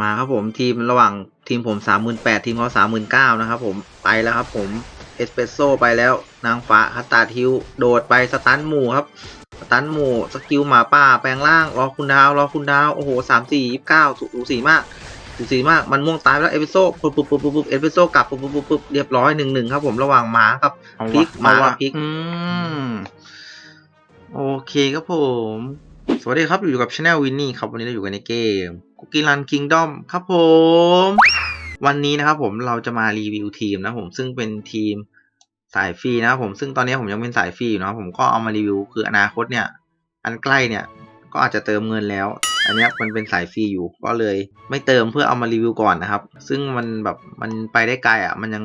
มาครับผมทีมระหว่างทีมผมสามหมื่นแปดทีมเขาสามหมื่นเก้านะครับผมไปแล้วครับผมเอสเปรสโซไปแล้วนางฟ้าคัตตาทิวโดดไปสตันหมู่ครับสตันหมู่สกิลหมาป่าแปลงร่างรอคุณดาวรอคุณดาวโอ้โหสามสี่ยี่สิบเก้าสูสีมากสูสีมากมันม่วงตายไปแล้วเอสเปรสโซปุ๊บปุ๊บปุ๊บปุ๊บปุ๊บเอสเปรสโซกลับปุ๊บปุ๊บปุ๊บปุ๊บเรียบร้อยหนึ่งหนึ่งครับผมระหว่างหมากับเอาพลิวะกมาเอาวะพลิกอืมโอเคครับผม สวัสดีครับ อยู่กับช anel วินนี่ครับ วันนี้เราอยู่กันในเกม Cookie Run Kingdom ครับผม วันนี้นะครับผมเราจะมารีวิวทีมนะผมซึ่งเป็นทีมสายฟรีนะครับผมซึ่งตอนนี้ผมยังเป็นสายฟรีอยู่นะผมก็เอามารีวิวคืออนาคตเนี่ย อันใกล้เนี่ยก็อาจจะเติมเงินแล้ว อันนี้มันเป็นสายฟรีอยู่ก็เลยไม่เติมเพื่อเอามารีวิวก่อนนะครับ ซึ่งมันแบบมันไปได้ไกลอะ มันยัง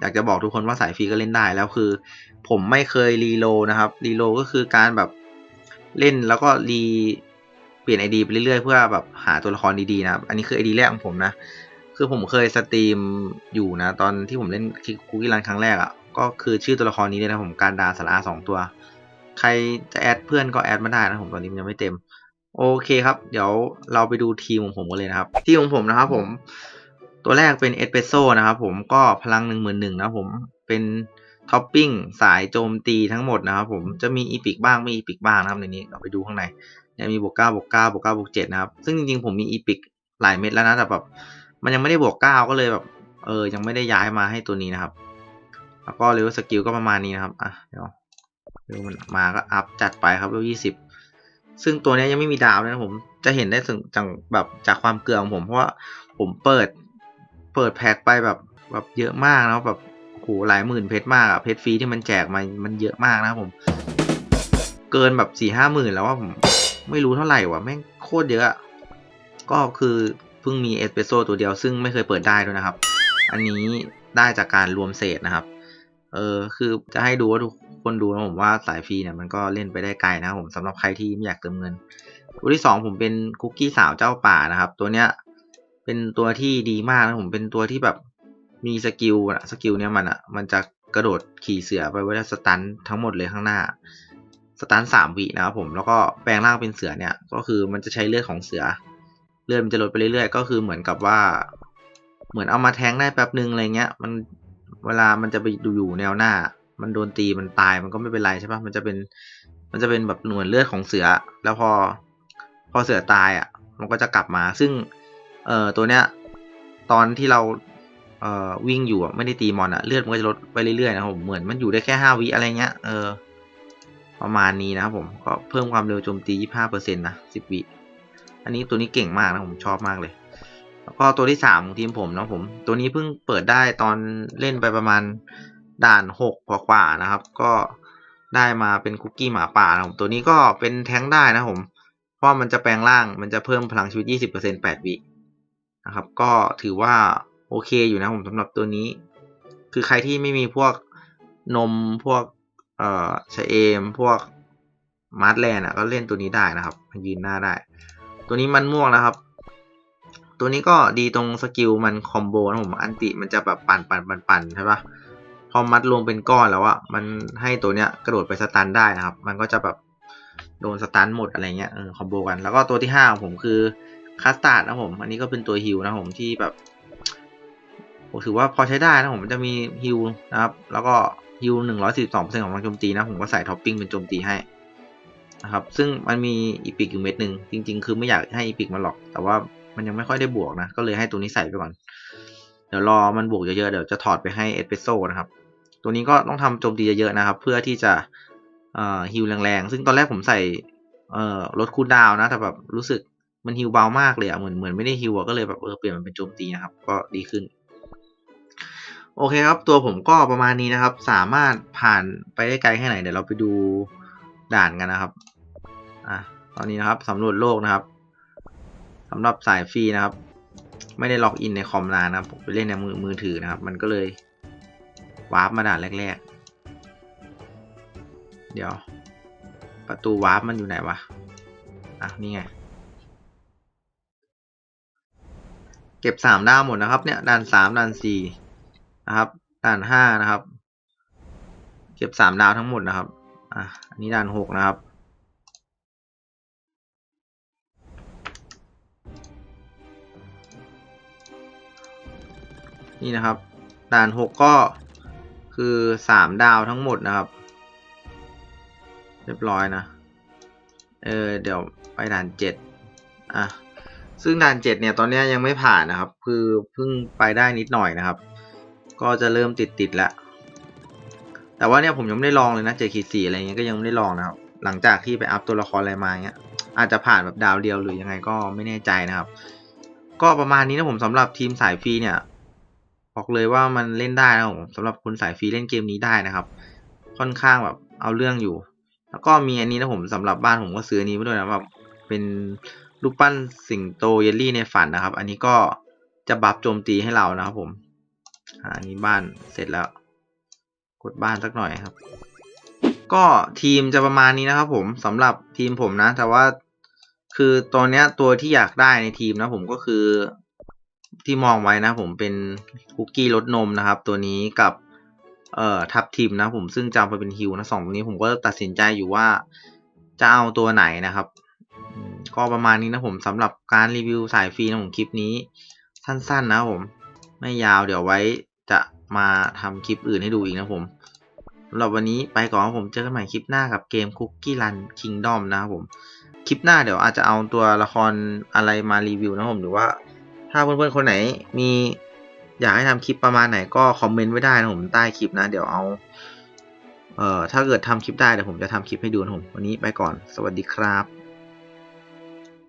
อยากจะบอกทุกคนว่าสายฟรีก็เล่นได้แล้วคือ ผมไม่เคยรีโลนะครับรีโลก็คือการแบบ เล่นแล้วก็รีเปลี่ยนไอดีไปเรื่อยๆ เพื่อแบบหาตัวละครดีๆนะครับ อันนี้คือไอดีแรกของผมนะ คือผมเคยสตรีมอยู่นะ ตอนที่ผมเล่นคุกกี้รันครั้งแรกอะ่ะ ก็คือชื่อตัวละครนี้เลยนะผมการดาสาระสองตัว ใครจะแอดเพื่อนก็แอดมาได้นะผมตอนนี้มันยังไม่เต็ม โอเคครับ เดี๋ยวเราไปดูทีมของผมกันเลยนะครับ ทีมของผมนะครับ ผม ตัวแรกเป็นเอสเปรสโซ่นะครับ ผมก็พลังหนึ่งหมื่นหนึ่งนะผมเป็น ท็อปปิ้งสายโจมตีทั้งหมดนะครับผมจะมีอีพิกบ้างไม่อีพิกบ้างนะครับในนี้เราไปดูข้างในเนี่ยมีบวกเก้าบวกเก้าบวกเก้าบวกเจ็ดนะครับซึ่งจริงๆผมมีอีพิกหลายเม็ดแล้วนะแต่แบบมันยังไม่ได้บวกเก้าก็เลยแบบเออยังไม่ได้ย้ายมาให้ตัวนี้นะครับ แล้วก็เลเวลสกิลก็ประมาณนี้นะครับอะเดี๋ยวเดี๋ยวมันมาก็อัพจัดไปครับเลเวลยี่สิบซึ่งตัวนี้ยยังไม่มีดาวเลยนะผมจะเห็นได้ถึงจากแบบจากความเกลือของผมเพราะว่าผมเปิดเปิดแพ็คไปแบบแบบเยอะมากนะแบบ โหหลายหมื่นเพชรมากอะเพชรฟรีที่มันแจกมามันเยอะมากนะผม เกินแบบสี่ห้าหมื่นแล้วว่าผมไม่รู้เท่าไหร่วะแม่งโคตรเยอะ ก็คือเพิ่งมีเอสเปรสโซตัวเดียวซึ่งไม่เคยเปิดได้ด้วยนะครับ อันนี้ได้จากการรวมเศษนะครับ เออคือจะให้ดูว่าทุกคนดูนะผมว่าสายฟรีเนี่ยมันก็เล่นไปได้ไกลนะครับผมสำหรับใครที่ไม่อยากเติมเงิน ตัวที่สองผมเป็นคุกกี้สาวเจ้าป่านะครับ ตัวเนี้ยเป็นตัวที่ดีมากนะผมเป็นตัวที่แบบ มีสกิลอะสกิลเนี้ยมันอะมันจะกระโดดขี่เสือไปเวลาสตันทั้งหมดเลยข้างหน้า สตันสามวินะครับผมแล้วก็แปลงร่างเป็นเสือเนี่ยก็คือมันจะใช้เลือดของเสือ เลือดมันจะลดไปเรื่อยๆ ก็คือเหมือนกับว่า เหมือนเอามาแทงได้แป๊บนึงอะไรเงี้ย มันเวลามันจะไปอยู่แนวหน้า มันโดนตีมันตายมันก็ไม่เป็นไรใช่ปะมันจะเป็นมันจะเป็นแบบหน่วยเลือดของเสือ แล้วพอพอเสือตายอะ มันก็จะกลับมาซึ่งเอ่อตัวเนี้ยตอนที่เรา เอ่อวิ่งอยู่ไม่ได้ตีมอนอะเลือดมันก็จะลดไปเรื่อยๆนะครับผมเหมือนมันอยู่ได้แค่ห้าวิอะไรเงี้ยเออประมาณนี้นะครับผมก็เพิ่มความเร็วโจมตียี่ห้าเปอร์เซ็นต์นะสิบวิอันนี้ตัวนี้เก่งมากนะผมชอบมากเลยแล้วก็ตัวที่สามของทีมผมนะผม ตัวนี้เพิ่งเปิดได้ตอนเล่นไปประมาณด่านหกกว่าๆนะครับ ก็ได้มาเป็นคุกกี้หมาป่านะผมตัวนี้ก็เป็นแท้งได้นะผม เพราะมันจะแปลงร่างมันจะเพิ่มพลังชีวิต 20% 8วินะครับ ก็ถือว่า โอเคอยู่นะผมสำหรับตัวนี้ คือใครที่ไม่มีพวกนมพวกเอ่อชะเอมพวกมาร์ทแลนด์อะก็เล่นตัวนี้ได้นะครับยืนหน้าได้ ตัวนี้มันม่วงนะครับ ตัวนี้ก็ดีตรงสกิลมันคอมโบนะผมอันติมันจะแบบปั่นปั่นปั่นปั่นใช่ปะพอมัดรวมเป็นก้อนแล้วอะมันให้ตัวเนี้ยกระโดดไปสตันได้นะครับ มันก็จะแบบโดนสตันหมดอะไรเงี้ยเออคอมโบกันแล้วก็ตัวที่ห้าของผมคือคัสตาร์ดนะผม อันนี้ก็เป็นตัวฮิลนะผมที่แบบ ผมถือว่าพอใช้ได้นะผมมันจะมีฮิลนะครับ แล้วก็ฮิลหนึ่งร้อยสิบสองเปอร์เซ็นต์ของพลังโจมตีนะ ผมก็ใส่ท็อปปิ้งเป็นโจมตีให้นะครับ ซึ่งมันมีอีพิกอยู่เม็ดหนึ่งจริง ๆ คือไม่อยากให้อีพิกมาหรอก แต่ว่ามันยังไม่ค่อยได้บวกนะ ก็เลยให้ตัวนี้ใส่ไปก่อน เดี๋ยวรอมันบวกเยอะๆ เดี๋ยวจะถอดไปให้เอสเปรสโซนะครับ ตัวนี้ก็ต้องทำโจมตีเยอะๆนะครับ เพื่อที่จะฮิลแรงๆ ซึ่งตอนแรกผมใส่ลดคูลดาวนะ แต่แบบรู้สึกมันฮิลเบามากเลยอะเหมือนเหมือนไม่ได้ฮิลอะก็เลยแบบเออเปลี่ยนมันเป็นโจมตีนะครับ ก็ดีขึ้น โอเคครับ ตัวผมก็ประมาณนี้นะครับ สามารถผ่านไปได้ไกลแค่ไหน เดี๋ยวเราไปดูด่านกันนะครับอะตอนนี้นะครับสำรวจโลกนะครับสำหรับสายฟรีนะครับ ไม่ได้ล็อกอินในคอมนานนะครับผมไปเล่นในมือมือถือนะครับ มันก็เลยวาร์ปมาด่านแรก ๆ เดี๋ยว ประตูวาร์ปมันอยู่ไหนวะอะนี่ไงเก็บสามดาวหมดนะครับเนี่ยด่านสามด่านสี่ นะครับ ด่านห้านะครับ เก็บสามดาวทั้งหมดนะครับ อะอันนี้ด่านหกนะครับ นี่นะครับ ด่านหกก็คือสามดาวทั้งหมดนะครับ เรียบร้อยนะ เออเดี๋ยวไปด่านเจ็ดอะซึ่งด่านเจ็ดเนี่ยตอนนี้ยังไม่ผ่านนะครับ คือเพิ่งไปได้นิดหน่อยนะครับ ก็จะเริ่มติดติดๆแล้วแต่ว่าเนี่ยผมยังไม่ได้ลองเลยนะเจ็ดขีสี่อะไรเงี้ยก็ยังไม่ได้ลองนะครับ หลังจากที่ไปอัพตัวละครอะไรมาเงี้ย อาจจะผ่านแบบดาวเดียวหรือยังไงก็ไม่แน่ใจนะครับ ก็ประมาณนี้นะผมสำหรับทีมสายฟรีเนี่ยบอกเลยว่ามันเล่นได้นะผมสำหรับคนสายฟรีเล่นเกมนี้ได้นะครับ ค่อนข้างแบบเอาเรื่องอยู่ แล้วก็มีอันนี้นะผมสำหรับบ้านผมก็ซื้ออันนี้มาด้วยนะแบบเป็นรูปปั้นสิงโตเยลลี่ในฝันนะครับ อันนี้ก็จะบัฟโจมตีให้เรานะครับผม อันนี้บ้านเสร็จแล้ว กดบ้านสักหน่อยครับ ก็ทีมจะประมาณนี้นะครับ ผมสำหรับทีมผมนะ แต่ว่าคือตอนเนี้ยตัวที่อยากได้ในทีมนะ ผมก็คือที่มองไว้นะ ผมเป็นคุกกี้รสนมนะครับ ตัวนี้กับเอ่อทับทีมนะ ผมซึ่งจะเอาไปเป็นฮิวนะสองตัวนี้ผมก็ตัดสินใจอยู่ว่าจะเอาตัวไหนนะครับก็ประมาณนี้นะผมสำหรับการรีวิวสายฟรีนะผมคลิปนี้สั้นๆนะผม ไม่ยาวเดี๋ยวไว้จะมาทำคลิปอื่นให้ดูอีกนะผมสำหรับวันนี้ไปก่อนครับผมเจอกันใหม่คลิปหน้ากับเกม Cookie Run Kingdom นะครับผมคลิปหน้าเดี๋ยวอาจจะเอาตัวละครอะไรมารีวิวนะผมหรือว่า ถ้าเพื่อนๆคนไหนมีอยากให้ทำคลิปประมาณไหนก็คอมเมนต์ไว้ได้นะผมใต้คลิปนะ เดี๋ยวเอาเอ่อถ้าเกิดทำคลิปได้เดี๋ยวผมจะทำคลิปให้ดูนะผมวันนี้ไปก่อน สวัสดีครับ